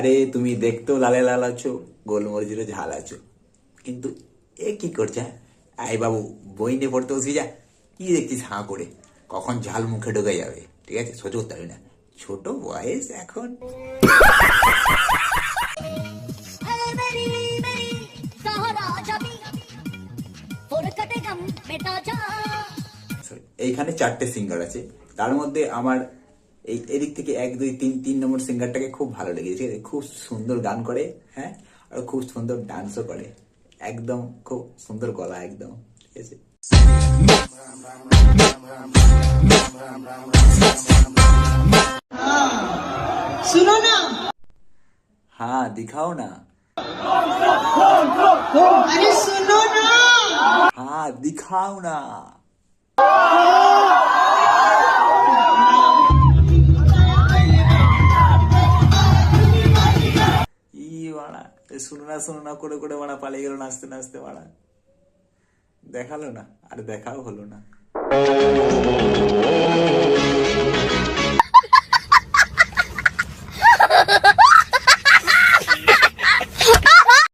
আরে তুমি দেখতেও লালে লাল আছো গোলমরিচের ঝাল আছো। কিন্তু এ কি করছে হ্যাঁ? আই বাবু বই নিয়ে পড়তে বসে যা। কি দেখছিস হাঁ করে? কখন ঝাল মুখে ঢোকে যাবে ঠিক আছে? সহ্য করতে পারবি না। ছোট বয়স এখন। এইখানে চারটে সিঙ্গার আছে। তার মধ্যে আমার এই এদিক থেকে এক দুই তিন তিন নম্বর সিঙ্গারটাকে খুব ভালো লেগেছে ঠিক আছে খুব সুন্দর গান করে হ্যাঁ আর খুব সুন্দর ডান্সও করে একদম খুব সুন্দর গলা একদম ঠিক আছে सुनो ना হ্যাঁ দিখাও না अरे सुनो ना হ্যাঁ দিখাও না বাড়া শুনো না শুনো না করে করে বাড়া পালিয়ে গেল, নাচতে নাচতে বাড়া দেখাল না, আর দেখাও হলো না।